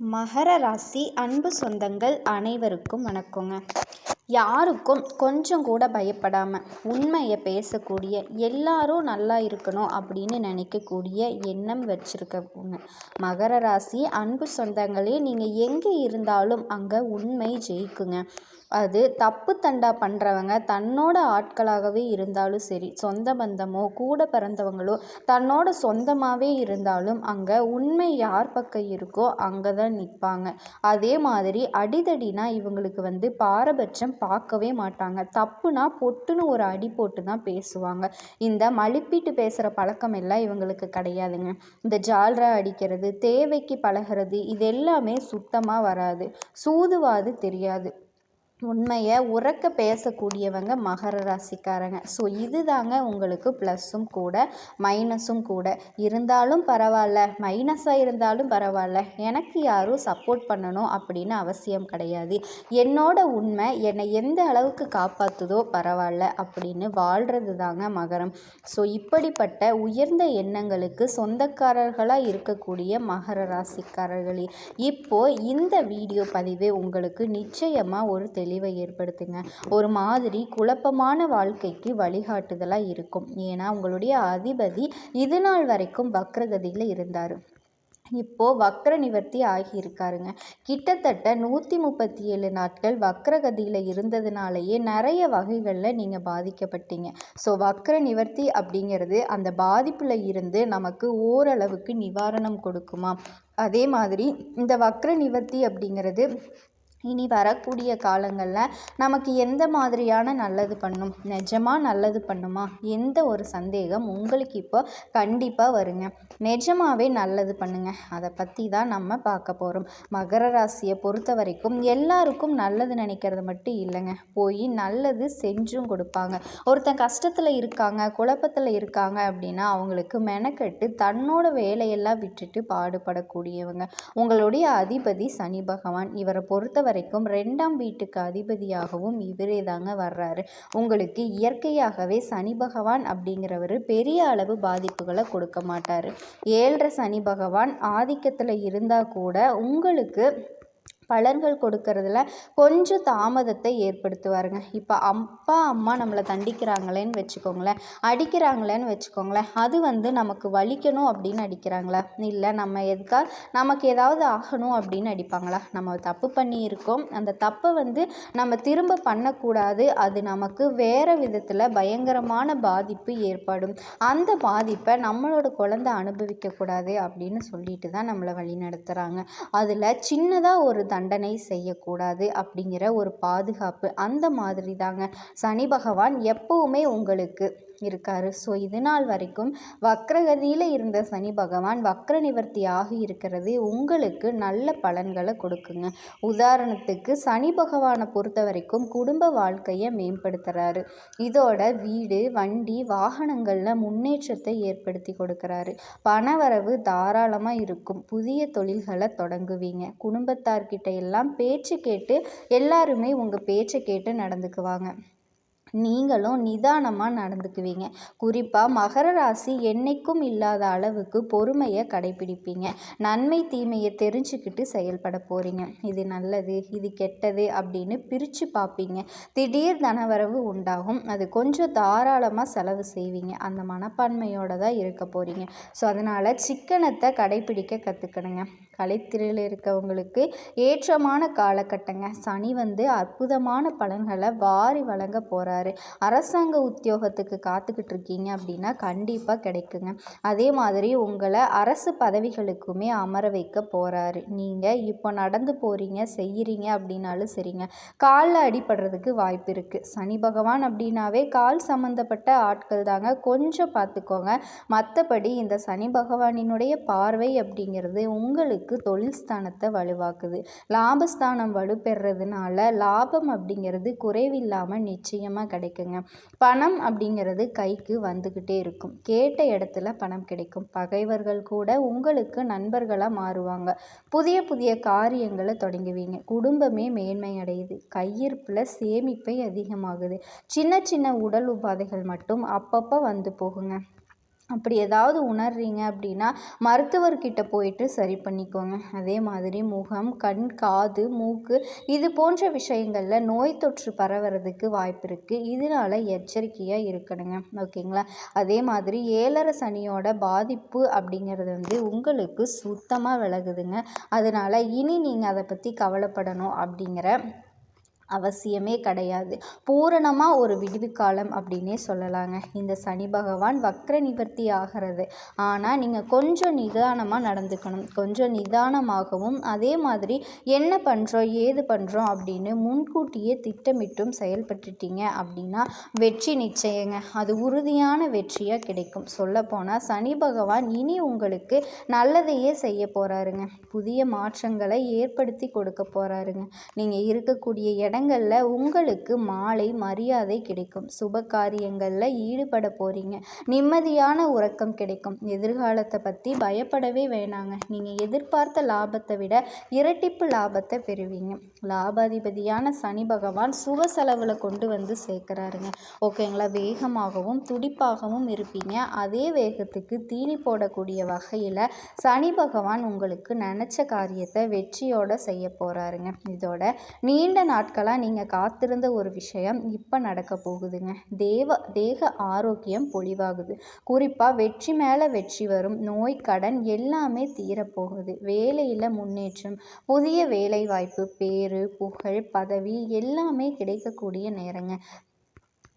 மகர ராசி அன்பு சொந்தங்கள் அனைவருக்கும் வணக்கங்க. யாருக்கும் கொஞ்சம் கூட பயப்படாமல் உண்மையை பேசக்கூடிய எல்லாரும் நல்லா இருக்கணும் அப்படின்னு நினைக்கக்கூடிய எண்ணம் வச்சுருக்கவங்க. மகர ராசி அன்பு சொந்தங்களே நீங்கள் எங்கே இருந்தாலும் அங்கே உண்மை ஜெயிக்குங்க. அது தப்பு தண்டா பண்ணுறவங்க தன்னோட ஆட்களாகவே இருந்தாலும் சரி சொந்த பந்தமோ கூட பிறந்தவங்களோ தன்னோட சொந்தமாகவே இருந்தாலும் அங்கே உண்மை யார் பக்கம் இருக்கோ அங்கே தான் நிற்பாங்க அதே மாதிரி அடிதடினா இவங்களுக்கு வந்து பாரபட்சம் பார்க்கவே மாட்டாங்க. தப்புனா பொட்டுன்னு ஒரு அடி போட்டு தான் பேசுவாங்க. இந்த மழுப்பிட்டு பேசுகிற பழக்கம் எல்லாம் இவங்களுக்கு கிடையாதுங்க. இந்த ஜால்ரா அடிக்கிறது தேவைக்கு பழகிறது இது எல்லாமே சுத்தமாக வராது. சூதுவாது தெரியாது. உண்மையை உறக்க பேசக்கூடியவங்க மகர ராசிக்காரங்க. ஸோ இது தாங்க உங்களுக்கு ப்ளஸ்ஸும் கூட மைனஸும் கூட. இருந்தாலும் பரவாயில்ல மைனஸாக இருந்தாலும் பரவாயில்ல. எனக்கு யாரும் சப்போர்ட் பண்ணணும் அப்படின்னு அவசியம் கிடையாது. என்னோட உண்மை என்னை எந்த அளவுக்கு காப்பாற்றுதோ பரவாயில்ல அப்படின்னு வாழ்கிறது தாங்க மகரம். ஸோ இப்படிப்பட்ட உயர்ந்த எண்ணங்களுக்கு சொந்தக்காரர்களாக இருக்கக்கூடிய மகர ராசிக்காரர்களே இப்போது இந்த வீடியோ பதிவு உங்களுக்கு நிச்சயமாக ஒரு தெ தெளிவை ஏற்படுத்துங்க. ஒரு மாதிரி குழப்பமான வாழ்க்கைக்கு வழிகாட்டுதலாக இருக்கும். ஏன்னா உங்களுடைய அதிபதி இது நாள் வரைக்கும் வக்ரகதியில் இருந்தார். இப்போது வக்ர நிவர்த்தி ஆகியிருக்காருங்க. கிட்டத்தட்ட நூற்றி முப்பத்தி ஏழு நாட்கள் வக்ரகதியில் இருந்ததுனாலேயே நிறைய வகைகளில் நீங்கள் பாதிக்கப்பட்டீங்க. ஸோ வக்ர நிவர்த்தி அப்படிங்கிறது அந்த பாதிப்பில் இருந்து நமக்கு ஓரளவுக்கு நிவாரணம் கொடுக்குமா? அதே மாதிரி இந்த வக்ர நிவர்த்தி அப்படிங்கிறது இனி வரக்கூடிய காலங்களில் நமக்கு எந்த மாதிரியான நல்லது பண்ணும்? நிஜமாக நல்லது பண்ணுமா? எந்த ஒரு சந்தேகம் உங்களுக்கு இப்போ கண்டிப்பாக வருங்க. நிஜமாகவே நல்லது பண்ணுங்க. அதை பற்றி தான் நம்ம பார்க்க போகிறோம் மகர ராசியை பொறுத்த வரைக்கும் எல்லாருக்கும் நல்லது நினைக்கிறது மட்டும் இல்லைங்க. போய் நல்லது செஞ்சும் கொடுப்பாங்க. ஒருத்தன் கஷ்டத்தில் இருக்காங்க குழப்பத்தில் இருக்காங்க அப்படின்னா அவங்களுக்கு மெனக்கெட்டு தன்னோட வேலையெல்லாம் விட்டுட்டு பாடுபடக்கூடியவங்க. உங்களுடைய அதிபதி சனி பகவான். இவரை பொறுத்த வரைக்கும் ரெண்டாம் வீட்டுக்கு அதிபதியாகவும் இவரே தாங்க வர்றாரு. உங்களுக்கு இயற்கையாகவே சனி பகவான் அப்படிங்கிறவர் பெரிய அளவு பாதிப்புகளை கொடுக்க மாட்டார். ஏழரை சனி பகவான் ஆதிக்கத்தில் இருந்தால் கூட உங்களுக்கு பலன்கள் கொடுக்கறதுல கொஞ்சம் தாமதத்தை ஏற்படுத்துவாருங்க. இப்போ அப்பா அம்மா நம்மளை தண்டிக்கிறாங்களேன்னு வச்சுக்கோங்களேன். அடிக்கிறாங்களேன்னு வச்சுக்கோங்களேன். அது வந்து நமக்கு வலிக்கணும் அப்படின்னு அடிக்கிறாங்களா? இல்லை நம்ம எதுக்கா நமக்கு ஏதாவது ஆகணும் அப்படின்னு அடிப்பாங்களா? நம்ம தப்பு பண்ணியிருக்கோம். அந்த தப்பை வந்து நம்ம திரும்ப பண்ணக்கூடாது. அது நமக்கு வேறு விதத்தில் பயங்கரமான பாதிப்பு ஏற்படும். அந்த பாதிப்பை நம்மளோட குழந்தை அனுபவிக்கக்கூடாது அப்படின்னு சொல்லிட்டு தான் நம்மளை வழி நடத்துகிறாங்க அதில் சின்னதாக ஒரு தண்டனை செய்யக்கூடாது அப்படிங்கிற ஒரு பாதுகாப்பு. அந்த மாதிரி தாங்க சனி பகவான் எப்போவுமே உங்களுக்கு. இருக்கார். ஸோ இது நாள் வரைக்கும் வக்ரகதியில் இருந்த சனி பகவான் வக்ர நிவர்த்தி ஆகி இருக்கிறது. உங்களுக்கு நல்ல பலன்களை கொடுக்குங்க. உதாரணத்துக்கு சனி பகவானை பொறுத்த வரைக்கும் குடும்ப வாழ்க்கையை மேம்படுத்துகிறாரு இதோட வீடு வண்டி வாகனங்களில் முன்னேற்றத்தை ஏற்படுத்தி கொடுக்குறாரு. பணவரவு தாராளமாக இருக்கும். புதிய தொழில்களை தொடங்குவீங்க. குடும்பத்தார்கிட்ட எல்லாம் பேச்சு கேட்டு எல்லாருமே உங்கள் பேச்சை கேட்டு நடந்துக்குவாங்க. நீங்களும் நிதானமாக நடந்துக்குவீங்க. குறிப்பாக மகர ராசி என்றைக்கும் இல்லாத அளவுக்கு பொறுமையை கடைப்பிடிப்பீங்க நன்மை தீமையை தெரிஞ்சுக்கிட்டு செயல்பட போகிறீங்க இது நல்லது இது கெட்டது அப்படின்னு பிரித்து பார்ப்பீங்க திடீர் தனவரவு உண்டாகும். அது கொஞ்சம் தாராளமாக செலவு செய்வீங்க. அந்த மனப்பான்மையோடு தான் இருக்க போகிறீங்க ஸோ அதனால் சிக்கனத்தை கடைப்பிடிக்க கற்றுக்கணுங்க கலைத்திரையில் இருக்கவங்களுக்கு ஏற்றமான காலகட்டங்க. சனி வந்து அற்புதமான பலன்களை வாரி வழங்க போகிறாரு அரசாங்க உத்தியோகத்துக்கு காத்துக்கிட்டு இருக்கீங்க அப்படின்னா கண்டிப்பாக கிடைக்குங்க. அதே மாதிரி உங்களை அரசு பதவிகளுக்குமே அமர வைக்க போகிறாரு நீங்கள் இப்போ நடந்து போகிறீங்க செய்கிறீங்க அப்படின்னாலும் சரிங்க. காலில் அடிபடுறதுக்கு வாய்ப்பு இருக்குது சனி பகவான் அப்படின்னாவே கால் சம்மந்தப்பட்ட ஆட்கள் தாங்க. கொஞ்சம் பார்த்துக்கோங்க. மற்றபடி இந்த சனி பகவானினுடைய பார்வை அப்படிங்கிறது உங்களுக்கு உங்களுக்கு தொழில் ஸ்தானத்தை வலுவாக்குது. லாபஸ்தானம் வலுப்பெறதுனால லாபம் அப்படிங்கிறது குறைவில்லாமல் நிச்சயமாக கிடைக்குங்க. பணம் அப்படிங்கிறது கைக்கு வந்துக்கிட்டே இருக்கும். கேட்ட இடத்துல பணம் கிடைக்கும். பகைவர்கள் கூட உங்களுக்கு நண்பர்களாக மாறுவாங்க. புதிய புதிய காரியங்களை தொடங்குவீங்க. குடும்பமே மேன்மை அடையுது கையிருப்பில் சேமிப்பை அதிகமாகுது. சின்ன சின்ன உடல் உபாதைகள் மட்டும் அப்பப்போ வந்து போகுங்க. அப்படி ஏதாவது உணர்றீங்க அப்படின்னா மருத்துவர்கிட்ட போயிட்டு சரி பண்ணிக்கோங்க. அதே மாதிரி முகம் கண் காது மூக்கு இது போன்ற விஷயங்களில் நோய் தொற்று பரவுறதுக்கு வாய்ப்பு இருக்குது இதனால எச்சரிக்கையாக இருக்கணுங்க. ஓகேங்களா? அதே மாதிரி ஏழரை சனியோட பாதிப்பு அப்படிங்கிறது வந்து உங்களுக்கு சுத்தமாக விலகுதுங்க. அதனால் இனி நீங்கள் அதை பற்றி கவலைப்படணும் அப்படிங்கிற அவசியமே கிடையாது. பூரணமாக ஒரு விடுவி காலம் அப்படின்னே சொல்லலாங்க. இந்த சனி பகவான் வக்ர நிவர்த்தி ஆகிறது. ஆனால் நீங்கள் கொஞ்சம் நிதானமாக நடந்துக்கணும். கொஞ்சம் நிதானமாகவும் அதே மாதிரி என்ன பண்ணுறோம் ஏது பண்ணுறோம் அப்படின்னு முன்கூட்டியே திட்டமிட்டும் செயல்பட்டுட்டீங்க அப்படின்னா வெற்றி நிச்சயங்க. அது உறுதியான வெற்றியாக கிடைக்கும். சொல்லப்போனால் சனி பகவான் இனி உங்களுக்கு நல்லதையே செய்ய போகிறாருங்க புதிய மாற்றங்களை ஏற்படுத்தி கொடுக்க போகிறாருங்க நீங்கள் இருக்கக்கூடிய இடம் இடங்களில் உங்களுக்கு மாலை மரியாதை கிடைக்கும். சுப காரியங்களில் ஈடுபட போகிறீங்க நிம்மதியான உறக்கம் கிடைக்கும். எதிர்காலத்தை பற்றி பயப்படவே வேணாங்க. நீங்கள் எதிர்பார்த்த லாபத்தை விட இரட்டிப்பு லாபத்தை பெறுவீங்க. லாபாதிபதியான சனி பகவான் சுப செலவில் கொண்டு வந்து சேர்க்குறாருங்க. ஓகேங்களா? வேகமாகவும் துடிப்பாகவும் இருப்பீங்க. அதே வேகத்துக்கு தீனி போடக்கூடிய வகையில் சனி பகவான் உங்களுக்கு நினச்ச காரியத்தை வெற்றியோடு செய்ய போகிறாருங்க இதோட நீண்ட நாட்கள் நாட்களாக நீங்கள் காத்திருந்த ஒரு விஷயம் இப்போ நடக்க போகுதுங்க. தேவ தேக ஆரோக்கியம் பொலிவாகுது குறிப்பாக வெற்றி மேலே வெற்றி வரும். நோய் கடன் எல்லாமே தீரப்போகுது வேலையில் முன்னேற்றம் புதிய வேலைவாய்ப்பு பேரு புகழ் பதவி எல்லாமே கிடைக்கக்கூடிய நேரங்க.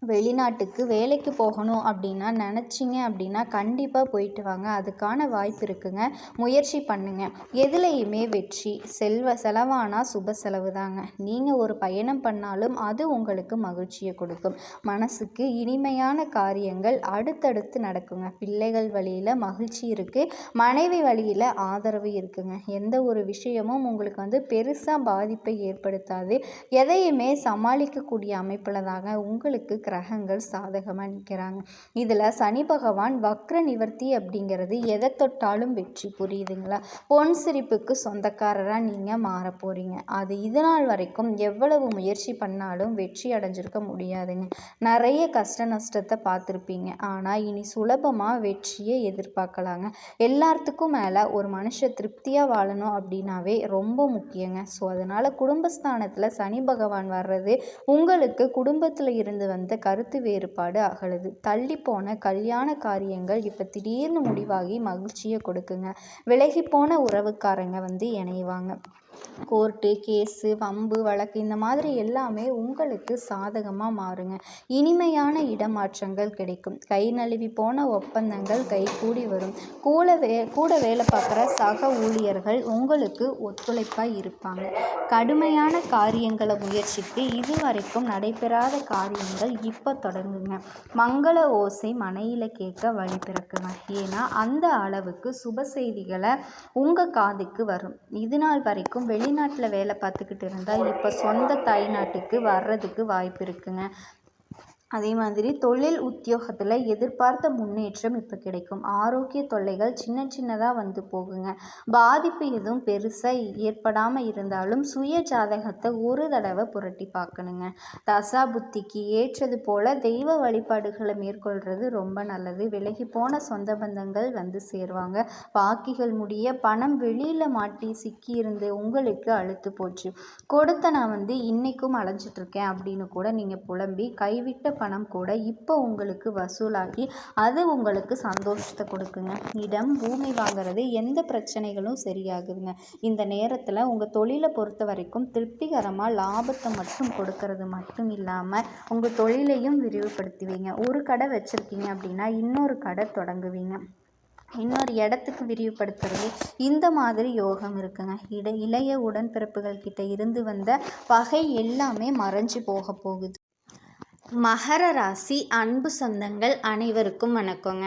வெளிநாட்டுக்கு வேலைக்கு போகணும் அப்படின்னா நினச்சிங்க அப்படின்னா கண்டிப்பாக போயிட்டு வாங்க. அதுக்கான வாய்ப்பு இருக்குங்க. முயற்சி பண்ணுங்கள் எதுலேயுமே வெற்றி செல்வ செலவானால் சுப செலவு தாங்க. நீங்கள் ஒரு பயணம் பண்ணாலும் அது உங்களுக்கு மகிழ்ச்சியை கொடுக்கும். மனசுக்கு இனிமையான காரியங்கள் அடுத்தடுத்து நடக்குங்க. பிள்ளைகள் வழியில் மகிழ்ச்சி இருக்குது மனைவி வழியில் ஆதரவு இருக்குங்க. எந்த ஒரு விஷயமும் உங்களுக்கு வந்து பெருசாக பாதிப்பை ஏற்படுத்தாது. எதையுமே சமாளிக்கக்கூடிய அமைப்பில் தாங்க உங்களுக்கு கிரகங்கள் சாதகமாக நிற்கிறாங்க இதில் சனி பகவான் வக்ர நிவர்த்தி அப்படிங்கிறது எதை தொட்டாலும் வெற்றி புரியுதுங்களா? பொன் சிரிப்புக்கு சொந்தக்காரராக நீங்கள் மாற போகிறீங்க அது இது நாள் வரைக்கும் எவ்வளவு முயற்சி பண்ணாலும் வெற்றி அடைஞ்சிருக்க முடியாதுங்க. நிறைய கஷ்ட நஷ்டத்தை பார்த்துருப்பீங்க. ஆனால் இனி சுலபமாக வெற்றியை எதிர்பார்க்கலாங்க. எல்லாத்துக்கும் மேலே ஒரு மனுஷ திருப்தியாக வாழணும் அப்படின்னாவே ரொம்ப முக்கியங்க. ஸோ அதனால் குடும்பஸ்தானத்தில் சனி பகவான் வர்றது உங்களுக்கு குடும்பத்தில் இருந்து வந்த கருத்து வேறுபாடு அகலுது. தள்ளி போன கல்யாண காரியங்கள் இப்போ திடீர்னு முடிவாகி மகிழ்ச்சியை கொடுக்குங்க. விலகி போன உறவுக்காரங்க வந்து இணைவாங்க. கோர்ட்டு கேஸு வம்பு வழக்கு இந்த மாதிரி எல்லாமே உங்களுக்கு சாதகமாக மாறுங்க. இனிமையான இடமாற்றங்கள் கிடைக்கும். கை நழுவி போன ஒப்பந்தங்கள் கை கூடி வரும். கூட வே கூட வேலை பார்க்குற சக ஊழியர்கள் உங்களுக்கு ஒத்துழைப்பாக இருப்பாங்க. கடுமையான காரியங்களை முயற்சித்து இதுவரைக்கும் நடைபெறாத காரியங்கள் இப்போ தொடங்குங்க. மங்கள ஓசை மனையில் கேட்க வழி பிறக்குங்க. ஏன்னா அந்த அளவுக்கு சுப செய்திகளை உங்கள் காதுக்கு வரும். இது நாள் வரைக்கும் வெளிநாட்டில் வேலை பார்த்துக்கிட்டு இருந்தால் இப்போ சொந்த தாய்நாட்டுக்கு வர்றதுக்கு வாய்ப்பு இருக்குதுங்க அதே மாதிரி தொழில் உத்தியோகத்தில் எதிர்பார்த்த முன்னேற்றம் இப்போ கிடைக்கும். ஆரோக்கிய தொல்லைகள் சின்ன சின்னதாக வந்து போகுங்க. பாதிப்பு எதுவும் பெருசாக ஏற்படாமல் இருந்தாலும் சுய ஜாதகத்தை ஒரு தடவை புரட்டி பார்க்கணுங்க. தசா புத்திக்கு ஏற்றது போல் தெய்வ வழிபாடுகளை மேற்கொள்கிறது ரொம்ப நல்லது. விலகி போன சொந்த பந்தங்கள் வந்து சேருவாங்க. பாக்கிகள் முடிய பணம் வெளியில் மாட்டி சிக்கியிருந்து உங்களுக்கு அழுத்து போச்சு. கொடுத்த நான் வந்து இன்றைக்கும் அலைஞ்சிட்ருக்கேன் அப்படின்னு கூட நீங்கள் புலம்பி கைவிட்ட பணம் கூட இப்போ உங்களுக்கு வசூலாகி அது உங்களுக்கு சந்தோஷத்தை கொடுக்குங்க. இடம் பூமி வாங்குறது எந்த பிரச்சனைகளும் சரியாகுதுங்க. இந்த நேரத்தில் உங்கள் தொழிலை பொறுத்த வரைக்கும் திருப்திகரமாக லாபத்தை மட்டும் கொடுக்கறது மட்டும் இல்லாமல் உங்கள் தொழிலையும் விரிவுபடுத்துவீங்க. ஒரு கடை வச்சுருக்கீங்க அப்படின்னா இன்னொரு கடை தொடங்குவீங்க. இன்னொரு இடத்துக்கு விரிவுபடுத்துறது இந்த மாதிரி யோகம் இருக்குங்க. இட இளைய உடன்பிறப்புகள் கிட்ட இருந்து வந்த பகை எல்லாமே மறைஞ்சு போக போகுது. மகர ராசி அன்பு சொந்தங்கள் அனைவருக்கும் வணக்கங்க.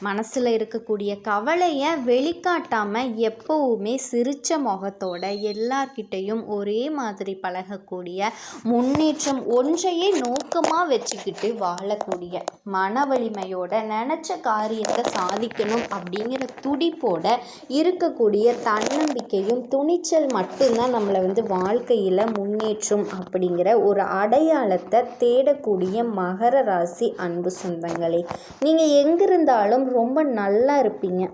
மனசில் இருக்கக்கூடிய கவலையை வெளிக்காட்டாமல் எப்போவுமே சிரித்த முகத்தோட எல்லார்கிட்டையும் ஒரே மாதிரி பழகக்கூடிய முன்னேற்றம் ஒன்றையே நோக்கமாக வச்சுக்கிட்டு வாழக்கூடிய மன வலிமையோட நினச்ச காரியத்தை சாதிக்கணும் அப்படிங்கிற துடிப்போட இருக்கக்கூடிய தன்னம்பிக்கையும் துணிச்சல் மட்டும்தான் நம்மளை வந்து வாழ்க்கையில் முன்னேற்றம் அப்படிங்கிற ஒரு அடையாளத்தை தேட குறிப்பிடக்கூடிய மகர ராசி அன்பு சொந்தங்களே நீங்கள் எங்கிருந்தாலும் ரொம்ப நல்லா இருப்பீங்க.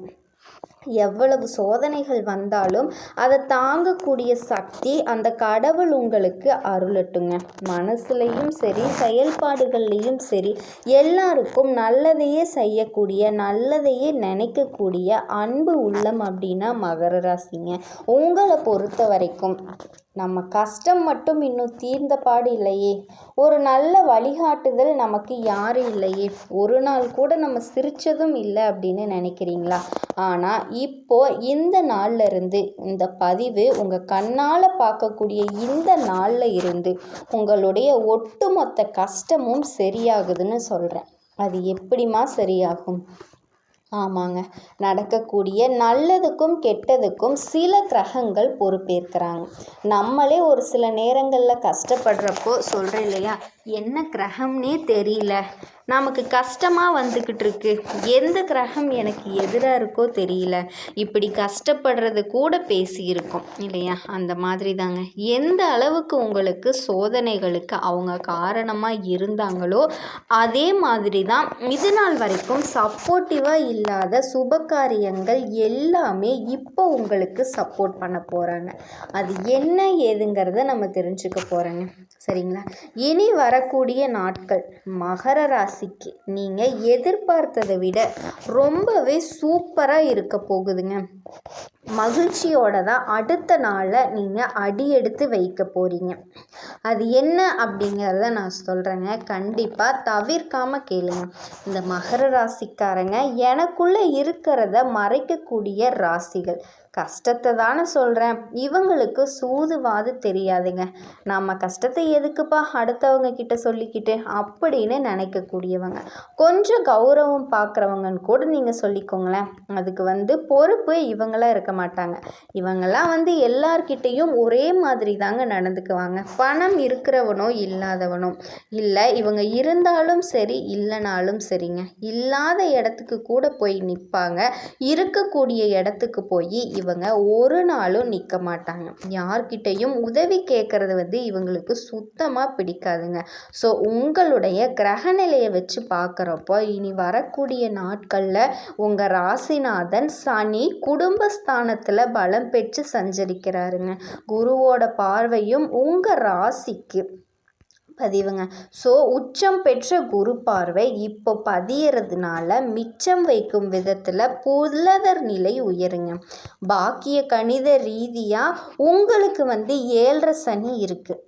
எவ்வளவு சோதனைகள் வந்தாலும் அதை தாங்கக்கூடிய சக்தி அந்த கடவுள் உங்களுக்கு அருளட்டுங்க. மனசுலையும் சரி செயல்பாடுகள்லையும் சரி எல்லாருக்கும் நல்லதையே செய்யக்கூடிய நல்லதையே நினைக்கக்கூடிய அன்பு உள்ளம் அப்படின்னா மகர ராசிங்க. உங்களை பொறுத்த வரைக்கும் நம்ம கஷ்டம் மட்டும் இன்னும் தீர்ந்த பாடு இல்லையே. ஒரு நல்ல வழிகாட்டுதல் நமக்கு யாரும் இல்லையே. ஒரு நாள் கூட நம்ம சிரித்ததும் இல்லை அப்படின்னு நினைக்கிறீங்களா? ஆனால் இப்போ இந்த நாளில் இருந்து இந்த பதிவு உங்கள் கண்ணால் பார்க்கக்கூடிய இந்த நாளில் இருந்து உங்களுடைய ஒட்டுமொத்த கஷ்டமும் சரியாகுதுன்னு சொல்கிறேன் அது எப்படிமா சரியாகும்? ஆமாங்க. நடக்கக்கூடிய நல்லதுக்கும் கெட்டதுக்கும் சில கிரகங்கள் பொறுப்பேற்கிறாங்க. நம்மளே ஒரு சில நேரங்களில் கஷ்டப்படுறப்போ சொல்கிறேன் இல்லையா? என்ன கிரகம்னே தெரியல. நமக்கு கஷ்டமாக வந்துக்கிட்டு இருக்கு. எந்த கிரகம் எனக்கு எதிராக இருக்கோ தெரியல. இப்படி கஷ்டப்படுறது கூட பேசியிருக்கோம் இல்லையா? அந்த மாதிரி தாங்க எந்த அளவுக்கு உங்களுக்கு சோதனைகளுக்கு அவங்க காரணமாக இருந்தாங்களோ அதே மாதிரி தான் இது நாள் வரைக்கும் சப்போர்ட்டிவாக இல்லாத சுபகாரியங்கள் எல்லாமே இப்போ உங்களுக்கு சப்போர்ட் பண்ண போகிறாங்க அது என்ன ஏதுங்கிறத நம்ம தெரிஞ்சுக்க போகிறோங்க சரிங்களா? இனி வரக்கூடிய நாட்கள் மகர ராசிக்கு நீங்கள் எதிர்பார்த்ததை விட ரொம்பவே சூப்பராக இருக்க போகுதுங்க. மகிழ்ச்சியோட தான் அடுத்த நாளில் நீங்கள் அடி எடுத்து வைக்க போகிறீங்க அது என்ன அப்படிங்கிறத நான் சொல்கிறேங்க கண்டிப்பாக தவிர்க்காமல் கேளுங்க. இந்த மகர ராசிக்காரங்க தனக்குள்ளே இருக்கிறத மறைக்கக்கூடிய ராசிகள். கஷ்டத்தை தானே சொல்கிறேன் இவங்களுக்கு சூதுவாது தெரியாதுங்க. நம்ம கஷ்டத்தை எதுக்குப்பா அடுத்தவங்க கிட்ட சொல்லிக்கிட்டு அப்படின்னு நினைக்கக்கூடியவங்க. கொஞ்சம் கௌரவம் பார்க்குறவங்கன்னு கூட நீங்கள் சொல்லிக்கோங்களேன். அதுக்கு வந்து பொறுப்பு இவங்களாம் இருக்க மாட்டாங்க. இவங்கெல்லாம் வந்து எல்லார்கிட்டேயும் ஒரே மாதிரி தாங்க நடந்துக்குவாங்க. பணம் இருக்கிறவனோ இல்லாதவனோ. இல்லை இவங்க இருந்தாலும் சரி இல்லைனாலும் சரிங்க. இல்லாத இடத்துக்கு கூட போய் நிற்பாங்க இருக்கக்கூடிய இடத்துக்கு போய் இவங்க ஒரு நாளும் நிற்க மாட்டாங்க. யார்கிட்டையும் உதவி கேட்குறது வந்து இவங்களுக்கு சுத்தமாக பிடிக்காதுங்க. ஸோ உங்களுடைய கிரகநிலையை வச்சு பார்க்குறப்போ இனி வரக்கூடிய நாட்களில் உங்கள் ராசிநாதன் சனி குடும்பஸ்தானத்தில் பலம் பெற்று சஞ்சரிக்கிறாருங்க. குருவோட பார்வையும் உங்கள் ராசிக்கு. பதிவுங்க. ஸோ உச்சம் பெற்ற குரு பார்வை இப்போ பதியறதுனால மிச்சம் வைக்கும் விதத்தில் புலதர் நிலை உயருங்க. பாக்கிய கணித ரீதியாக உங்களுக்கு வந்து ஏழரை சனி இருக்குது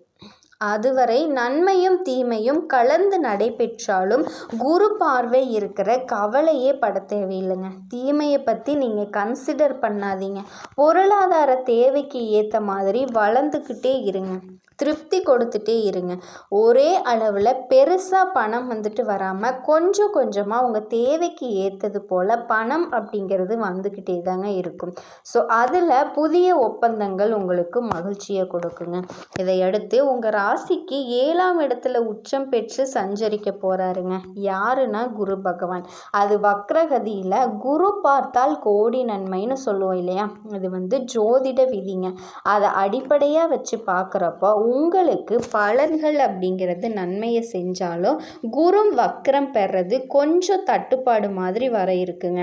அதுவரை நன்மையும் தீமையும் கலந்து நடைபெற்றாலும் குரு பார்வை இருக்கிற கவலையே பட தேவையில்லைங்க. தீமையை பற்றி நீங்கள் கன்சிடர் பண்ணாதீங்க. பொருளாதார தேவைக்கு ஏற்ற மாதிரி வளர்ந்துக்கிட்டே இருங்க. திருப்தி கொடுத்துட்டே இருங்க. ஒரே அளவில் பெருசாக பணம் வந்துட்டு வராமல் கொஞ்சம் கொஞ்சமாக உங்கள் தேவைக்கு ஏற்றது போல் பணம் அப்படிங்கிறது வந்துக்கிட்டே தாங்க இருக்கும். ஸோ அதில் புதிய ஒப்பந்தங்கள் உங்களுக்கு மகிழ்ச்சியை கொடுக்குங்க. இதையடுத்து உங்கள் ராசிக்கு ஏழாம் இடத்துல உச்சம் பெற்று சஞ்சரிக்க போகிறாருங்க யாருன்னா குரு பகவான். அது வக்ரகதியில் குரு பார்த்தால் கோடி நன்மைன்னு சொல்லுவோம் இல்லையா? அது வந்து ஜோதிட விதிங்க. அதை அடிப்படையாக வச்சு பார்க்குறப்போ உங்களுக்கு பலன்கள் அப்படிங்கிறது நன்மையை செஞ்சாலும் குரும் வக்ரம் பெறது கொஞ்சம் தட்டுப்பாடு மாதிரி வர இருக்குங்க.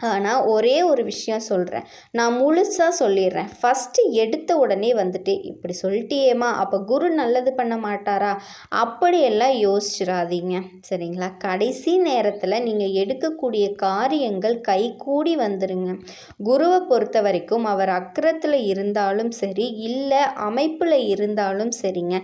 ஆனால் ஒரே ஒரு விஷயம் சொல்கிறேன் நான் முழுசாக சொல்லிடுறேன். ஃபஸ்ட்டு எடுத்த உடனே வந்துட்டு இப்படி சொல்லிட்டியேம்மா அப்போ குரு நல்லது பண்ண மாட்டாரா? அப்படியெல்லாம் யோசிச்சிடாதீங்க. சரிங்களா? கடைசி நேரத்தில் நீங்கள் எடுக்கக்கூடிய காரியங்கள் கை கூடி வந்துடுங்க குருவை பொறுத்த வரைக்கும் அவர் அக்கரத்தில் இருந்தாலும் சரி இல்லை அமைப்பில் இருந்தாலும் சரிங்க.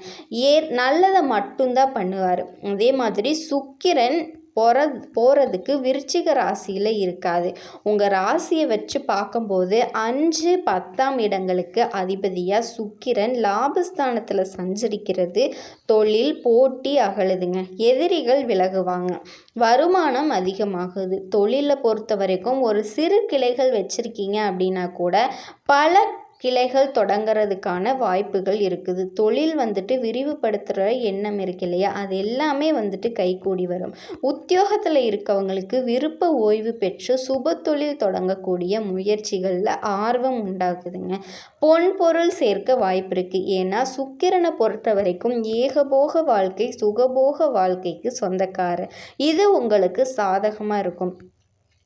ஏ நல்லதை மட்டும்தான் பண்ணுவார். அதே மாதிரி சுக்கிரன் போகிற போகிறதுக்கு விருச்சிக ராசியில் இருக்காது. உங்கள் ராசியை வச்சு பார்க்கும்போது அஞ்சு பத்தாம் இடங்களுக்கு அதிபதியாக சுக்கிரன் லாபஸ்தானத்தில் சஞ்சரிக்கிறது. தொழில் போட்டி அகழுதுங்க எதிரிகள் விலகுவாங்க. வருமானம் அதிகமாகுது. தொழிலை பொறுத்த வரைக்கும் ஒரு சிறு கிளைகள் வச்சுருக்கீங்க அப்படின்னா கூட பல கிளைகள் தொடங்குறதுக்கான வாய்ப்புகள் இருக்குது. தொழில் வந்துட்டு விரிவுபடுத்துகிற எண்ணம் இருக்கு இல்லையா? அது எல்லாமே வந்துட்டு கைகூடி வரும். உத்தியோகத்தில் இருக்கவங்களுக்கு விருப்ப ஓய்வு பெற்று சுப தொழில் தொடங்கக்கூடிய முயற்சிகளில் ஆர்வம் உண்டாகுதுங்க. பொன் பொருள் சேர்க்க வாய்ப்பு இருக்குது ஏன்னா சுக்கிரனை பொறுத்த வரைக்கும் ஏகபோக வாழ்க்கை சுகபோக வாழ்க்கைக்கு சொந்தக்காரர். இது உங்களுக்கு சாதகமாக இருக்கும்.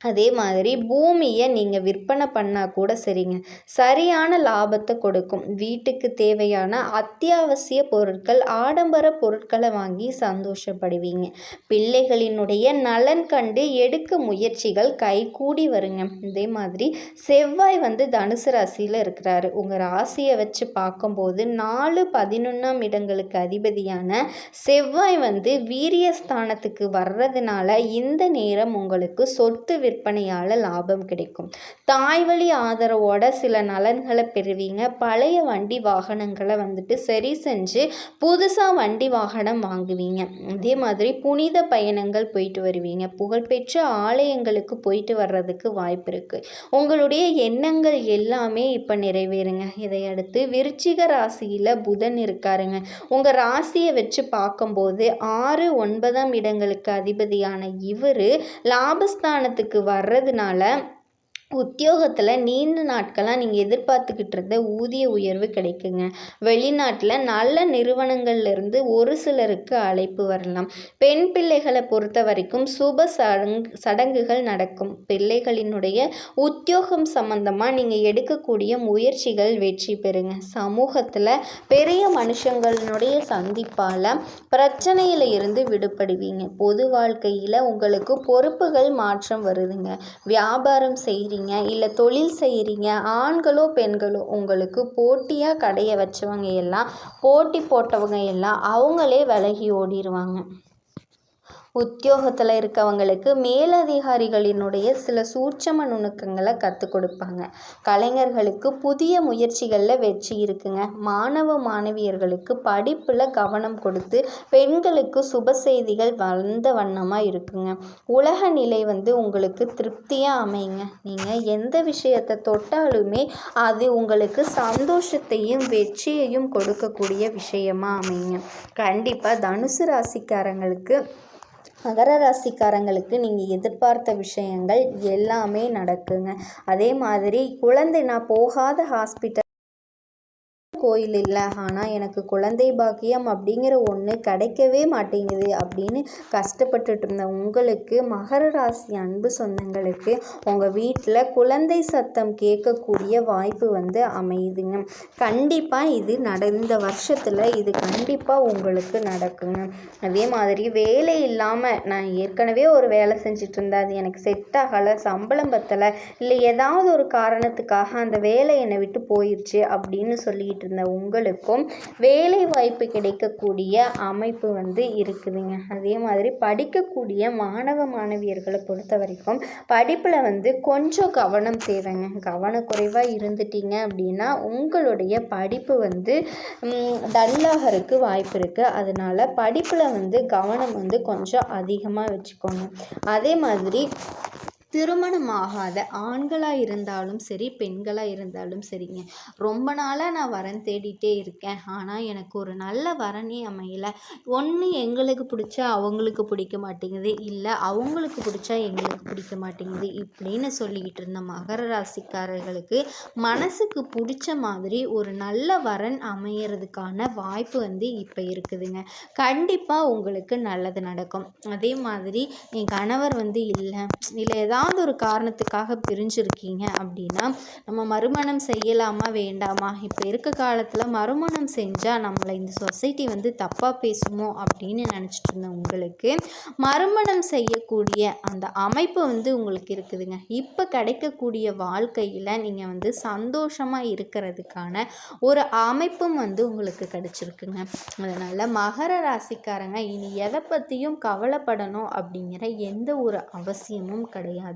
அதே மாதிரி பூமியை நீங்கள் விற்பனை பண்ணால் கூட சரிங்க. சரியான லாபத்தை கொடுக்கும். வீட்டுக்கு தேவையான அத்தியாவசிய பொருட்கள் ஆடம்பர பொருட்களை வாங்கி சந்தோஷப்படுவீங்க. பிள்ளைகளினுடைய நலன் கண்டு எடுக்க முயற்சிகள் கைகூடி வருங்க. இதே மாதிரி செவ்வாய் வந்து தனுசு ராசியில் இருக்கிறாரு. உங்கள் ராசியை வச்சு பார்க்கும்போது நாலு பதினொன்றாம் இடங்களுக்கு அதிபதியான செவ்வாய் வந்து வீரியஸ்தானத்துக்கு வர்றதுனால இந்த நேரம் உங்களுக்கு சொத்து விற்பனையால் லாபம் கிடைக்கும். தாய் வழி ஆதரவோட சில நலன்களை பெறுவீங்க. பழைய வண்டி வாகனங்களை வந்துட்டு சரி செஞ்சு புதுசாக வண்டி வாகனம் வாங்குவீங்க. அதே மாதிரி புனித பயணங்கள் போயிட்டு வருவீங்க. புகழ்பெற்ற ஆலயங்களுக்கு போயிட்டு வர்றதுக்கு வாய்ப்பு இருக்குது உங்களுடைய எண்ணங்கள் எல்லாமே இப்போ நிறைவேறுங்க. இதையடுத்து விருச்சிக ராசியில் புதன் இருக்காருங்க. உங்கள் ராசியை வச்சு பார்க்கும்போது ஆறு ஒன்பதாம் இடங்களுக்கு அதிபதியான இவர் லாபஸ்தானத்துக்கு வர்றதுனால உத்தியோகத்தில் நீண்ட நாட்களாக நீங்கள் எதிர்பார்த்துக்கிட்டு இருந்த ஊதிய உயர்வு கிடைக்குங்க. வெளிநாட்டில் நல்ல நிறுவனங்கள்லேருந்து ஒரு சிலருக்கு அழைப்பு வரலாம். பெண் பிள்ளைகளை பொறுத்த வரைக்கும் சுப சடங் சடங்குகள் நடக்கும். பிள்ளைகளினுடைய உத்தியோகம் சம்மந்தமாக நீங்கள் எடுக்கக்கூடிய முயற்சிகள் வெற்றி பெறுங்க. சமூகத்தில் பெரிய மனுஷங்களினுடைய சந்திப்பால் பிரச்சனையில் இருந்து விடுபடுவீங்க. பொது வாழ்க்கையில் உங்களுக்கு பொறுப்புகள் மாற்றம் வருதுங்க. வியாபாரம் செய்கிறீங்க செய்கிறீங்க இல்லை தொழில் செய்கிறீங்க ஆண்களோ பெண்களோ உங்களுக்கு போட்டியாக கடையை வச்சவங்க எல்லாம் போட்டி போட்டவங்க எல்லாம் அவங்களே விலகி ஓடிடுவாங்க உத்தியோகத்தில் இருக்கவங்களுக்கு மேலதிகாரிகளினுடைய சில சூட்சம நுணுக்கங்களை கற்றுக் கொடுப்பாங்க. கலைஞர்களுக்கு புதிய முயற்சிகளில் வெற்றி இருக்குங்க. மாணவ மாணவியர்களுக்கு படிப்பில் கவனம் கொடுத்து பெண்களுக்கு சுப செய்திகள் வந்த வண்ணமாக இருக்குங்க. உலக நிலை வந்து உங்களுக்கு திருப்தியாக அமையுங்க. நீங்கள் எந்த விஷயத்தை தொட்டாலுமே அது உங்களுக்கு சந்தோஷத்தையும் வெற்றியையும் கொடுக்கக்கூடிய விஷயமாக அமையுங்க. கண்டிப்பாக தனுசு ராசிக்காரங்களுக்கு மகர ராசிக்காரங்களுக்கு நீங்கள் எதிர்பார்த்த விஷயங்கள் எல்லாமே நடக்குங்க. அதே மாதிரி குழந்தை நான் போகாத ஹாஸ்பிட்டல் கோயில் இல்லை. ஆனால் எனக்கு குழந்தை பாக்கியம் அப்படிங்கிற ஒன்று கிடைக்கவே மாட்டேங்குது அப்படின்னு கஷ்டப்பட்டுட்டு இருந்த உங்களுக்கு மகர ராசி அன்பு சொந்தங்களுக்கு உங்கள் வீட்டில் குழந்தை சத்தம் கேட்கக்கூடிய வாய்ப்பு வந்து அமையுதுங்க. கண்டிப்பாக இது நடந்த வருஷத்தில் இது கண்டிப்பாக உங்களுக்கு நடக்குங்க. அதே மாதிரி வேலை இல்லாமல் நான் ஏற்கனவே ஒரு வேலை செஞ்சுட்டு இருந்தேன். அது எனக்கு செட் ஆகலை. சம்பளம் பத்தலை. இல்லை ஏதாவது ஒரு காரணத்துக்காக அந்த வேலை என்னை விட்டு போயிடுச்சு அப்படின்னு சொல்லிட்டு இருந்த உங்களுக்கும் வேலை வாய்ப்பு கிடைக்கக்கூடிய அமைப்பு வந்து இருக்குதுங்க. அதே மாதிரி படிக்கக்கூடிய மாணவ மாணவியர்களை பொறுத்த வரைக்கும் படிப்பில் வந்து கொஞ்சம் கவனம் தேவைங்க. கவனக்குறைவாக இருந்துட்டீங்க அப்படின்னா உங்களுடைய படிப்பு வந்து டல்லாகிறதுக்கு வாய்ப்பு இருக்குது அதனால் படிப்பில் வந்து கவனம் வந்து கொஞ்சம் அதிகமாக வச்சுக்கோங்க. அதே மாதிரி திருமணம் ஆகாத ஆண்களாக இருந்தாலும் சரி பெண்களாக இருந்தாலும் சரிங்க. ரொம்ப நாளாக நான் வரன் தேடிட்டே இருக்கேன். ஆனால் எனக்கு ஒரு நல்ல வரனே அமையலை. ஒன்று எங்களுக்கு பிடிச்சா அவங்களுக்கு பிடிக்க மாட்டேங்குது. இல்லை அவங்களுக்கு பிடிச்சா எங்களுக்கு பிடிக்க மாட்டேங்குது இப்படின்னு சொல்லிக்கிட்டு இருந்த மகர ராசிக்காரர்களுக்கு மனசுக்கு பிடிச்ச மாதிரி ஒரு நல்ல வரன் அமையறதுக்கான வாய்ப்பு வந்து இப்போ இருக்குதுங்க. கண்டிப்பாக உங்களுக்கு நல்லது நடக்கும். அதே மாதிரி என் கணவர் வந்து இல்லை இல்லை ஏதாவது ஏதாவது ஒரு காரணத்துக்காக பிரிஞ்சிருக்கீங்க அப்படின்னா நம்ம மறுமணம் செய்யலாமா வேண்டாமா? இப்போ இருக்க காலத்தில் மறுமணம் செஞ்சால் நம்மளை இந்த சொசைட்டி வந்து தப்பாக பேசுமோ அப்படின்னு நினச்சிட்டு இருந்த உங்களுக்கு மறுமணம் செய்யக்கூடிய அந்த அமைப்பு வந்து உங்களுக்கு இருக்குதுங்க. இப்போ கிடைக்கக்கூடிய வாழ்க்கையில் நீங்கள் வந்து சந்தோஷமாக இருக்கிறதுக்கான ஒரு அமைப்பும் வந்து உங்களுக்கு கிடச்சிருக்குங்க. அதனால் மகர ராசிக்காரங்க இனி எதை பற்றியும் கவலைப்படணும் அப்படிங்கிற எந்த ஒரு அவசியமும் கிடையாது.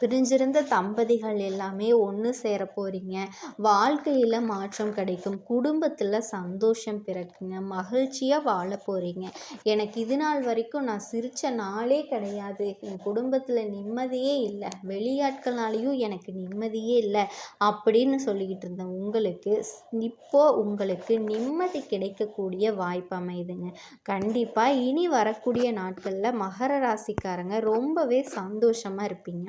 பிரிஞ்சிருந்த தம்பதிகள் எல்லாமே ஒன்று சேர போகிறீங்க வாழ்க்கையில் மாற்றம் கிடைக்கும். குடும்பத்தில் சந்தோஷம் பிறக்குங்க. மகிழ்ச்சியாக வாழ போகிறீங்க எனக்கு இது நாள் வரைக்கும் நான் சிரித்த நாளே கிடையாது. என் குடும்பத்தில் நிம்மதியே இல்லை. வெளியாட்கள்னாலேயும் எனக்கு நிம்மதியே இல்லை. அப்படின்னு சொல்லிக்கிட்டு இருந்தேன் உங்களுக்கு இப்போ உங்களுக்கு நிம்மதி கிடைக்கக்கூடிய வாய்ப்பு அமையுதுங்க கண்டிப்பாக இனி வரக்கூடிய நாட்களில் மகர ராசிக்காரங்க ரொம்பவே சந்தோஷமாக இருப்பீங்க.